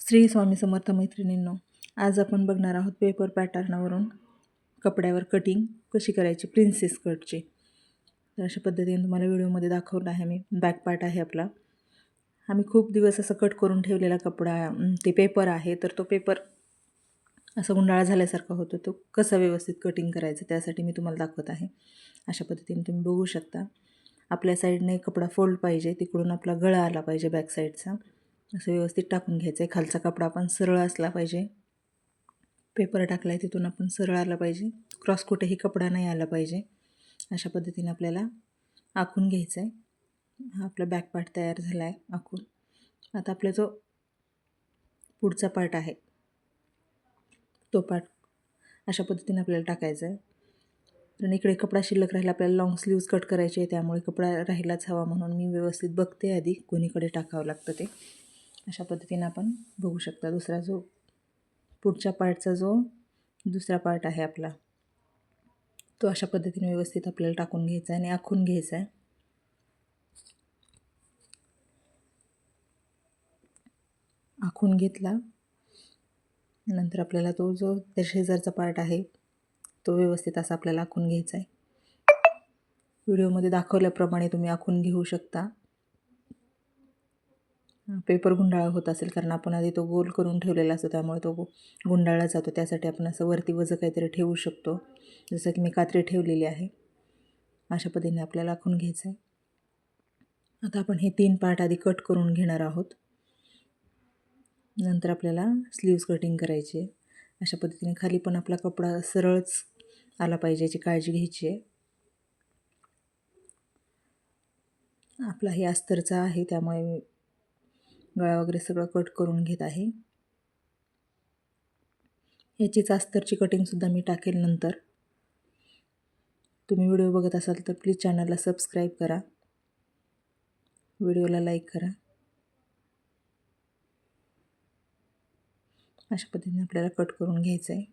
श्री स्वामी समर्थ मैत्रिणींनो आज आपण बघणार आहोत पेपर पॅटर्नावरून कपड्यावर कटिंग कशी करायची प्रिन्सेस कटची तर अशा पद्धतीने तुम्हाला व्हिडिओमध्ये दाखवलं आहे मी. बॅक पार्ट आहे आपला. आम्ही खूप दिवस असं कट करून ठेवलेला कपडा ते पेपर आहे तर तो पेपर असं गुंडाळा झाल्यासारखा होतो. तो कसं व्यवस्थित कटिंग करायचं त्यासाठी मी तुम्हाला दाखवत आहे. अशा पद्धतीने तुम्ही बघू शकता. आपल्या साईडने कपडा फोल्ड पाहिजे तिकडून आपला गळा आला पाहिजे बॅक साईडचा असं व्यवस्थित टाकून घ्यायचं आहे. खालचा कपडा पण सरळ असला पाहिजे. पेपर टाकला आहे तिथून आपण सरळ आला पाहिजे. क्रॉस कुठेही कपडा नाही आला पाहिजे. अशा पद्धतीने आपल्याला आखून घ्यायचं आहे हा आपला बॅक पार्ट तयार झाला आहे आखून. आता आपला जो पुढचा पार्ट आहे तो पार्ट अशा पद्धतीने आपल्याला टाकायचा आहे आणि इकडे कपडा शिल्लक राहिला आपल्याला लॉंग स्लीव्ज कट करायचे आहे त्यामुळे कपडा राहिलाच हवा म्हणून मी व्यवस्थित बघते आधी कोणीकडे टाकावं लागतं ते. अशा पद्धतीने आपण बघू शकता दुसरा जो पुढच्या पार्टचा जो दुसरा पार्ट आहे आपला. तो अशा पद्धतीने व्यवस्थित आपल्याला टाकून घ्यायचा आहे आणि आखून घ्यायचा आहे. आखून घेतला. नंतर आपल्याला तो जो त्या शेजारचा पार्ट आहे तो व्यवस्थित असा आपल्याला आखून घ्यायचा आहे. व्हिडिओमध्ये दाखवल्याप्रमाणे तुम्ही आखून घेऊ शकता. पेपर गुंडाळा होत असेल कारण आपण आधी तो गोल करून ठेवलेला असतो त्यामुळे तो गुंडाळला जातो. त्यासाठी आपण असं वरती वजं काहीतरी ठेवू शकतो जसं की मी कात्री ठेवलेली आहे. अशा पद्धतीने आपल्याला आखून घ्यायचं आहे. आता आपण हे तीन पार्ट आधी कट करून घेणार आहोत. नंतर आपल्याला स्लीव्ज कटिंग करायची आहे. अशा पद्धतीने खाली पण आपला कपडा सरळच आला पाहिजे याची काळजी घ्यायची आहे. आपला हे अस्तरचा आहे त्यामुळे गळा वगैरे सगळं कट करून घेत आहे. याचीच अस्तरची कटिंगसुद्धा मी टाकेल नंतर. तुम्ही व्हिडिओ बघत असाल तर प्लीज चॅनलला सबस्क्राईब करा. व्हिडिओला लाईक करा. अशा पद्धतीने आपल्याला कट करून घ्यायचं आहे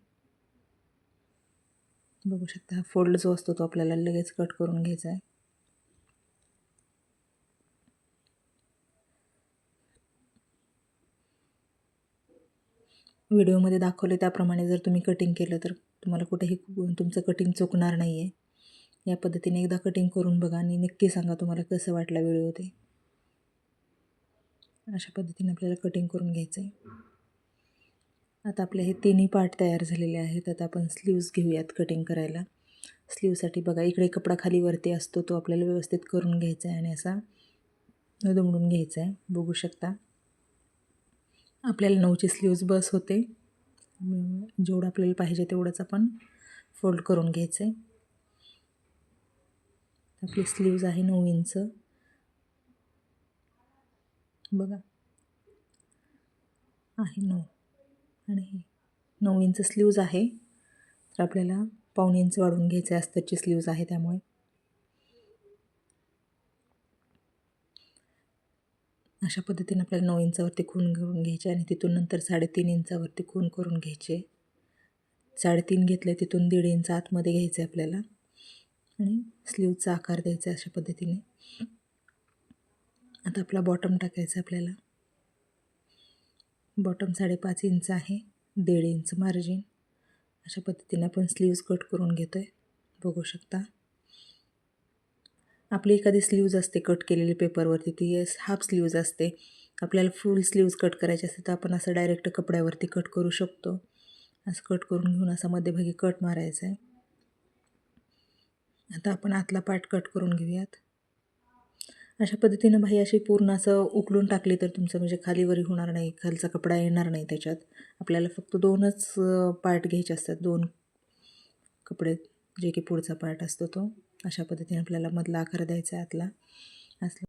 बघू शकता हा फोल्ड जो असतो तो आपल्याला लगेच कट करून घ्यायचा आहे व्हिडिओमध्ये दाखवले त्याप्रमाणे जर तुम्ही कटिंग केलं तर तुम्हाला कुठेही तुमचं कटिंग चुकणार नाही आहे या पद्धतीने एकदा कटिंग करून बघा आणि नक्की सांगा तुम्हाला कसं वाटला व्हिडिओ ते. अशा पद्धतीने आपल्याला कटिंग करून घ्यायचं आहे आता आपले हे तिन्ही पार्ट तयार झालेले आहेत. आता आपण स्लीव्ज घेऊयात कटिंग करायला. स्लीवसाठी बघा इकडे कपडा खाली वरती असतो तो आपल्याला व्यवस्थित करून घ्यायचा आहे आणि असा दुमडून घ्यायचा आहे बघू शकता. आपल्याला नऊची स्लीव्ज बस होते. जेवढं आपल्याला पाहिजे तेवढंच आपण फोल्ड करून घ्यायचं. आहे आपली स्लीव्ज आहे नऊ इंच बघा. आहे नऊ. आणि हे नऊ इंच स्लीव्ज आहे. तर आपल्याला पाऊणे इंच वाढवून आहे अस्तरची स्लीव्ज आहे त्यामुळे. अशा पद्धतीने आपल्याला नऊ इंचावरती खून घेऊन घ्यायचे आणि तिथून नंतर साडेतीन इंचावरती खून करून घ्यायचे. साडेतीन घेतले तिथून दीड इंच आतमध्ये घ्यायचे आपल्याला. आणि स्लीवचा आकार द्यायचा अशा पद्धतीने. आता आपला बॉटम टाकायचा आपल्याला. बॉटम साडेपाच इंच आहे दीड इंच मार्जिन. अशा पद्धतीने आपण स्लीव्ज कट करून घेतो आहे बघू शकता. आपली एखादी स्लीव्ज असते कट केलेली पेपरवरती ती हाफ स्लीव्ज असते. आपल्याला फुल स्लीव्ज कट करायची असते तर आपण असं डायरेक्ट कपड्यावरती कट करू शकतो. असं कट करून घेऊन असा मध्यभागी कट मारायचा आहे आता आपण आतला पार्ट कट करून घेऊयात. अशा पद्धतीनं भाई अशी पूर्ण असं उकलून टाकली तर तुमचं म्हणजे खालीवरी होणार नाही खालचा कपडा येणार नाही त्याच्यात. आपल्याला फक्त दोनच पार्ट घ्यायचे असतात दोन कपडे जे की पुढचा पार्ट असतो तो. अशा पद्धतीने आपल्याला मधला आकार द्यायचा आहे आतला. असला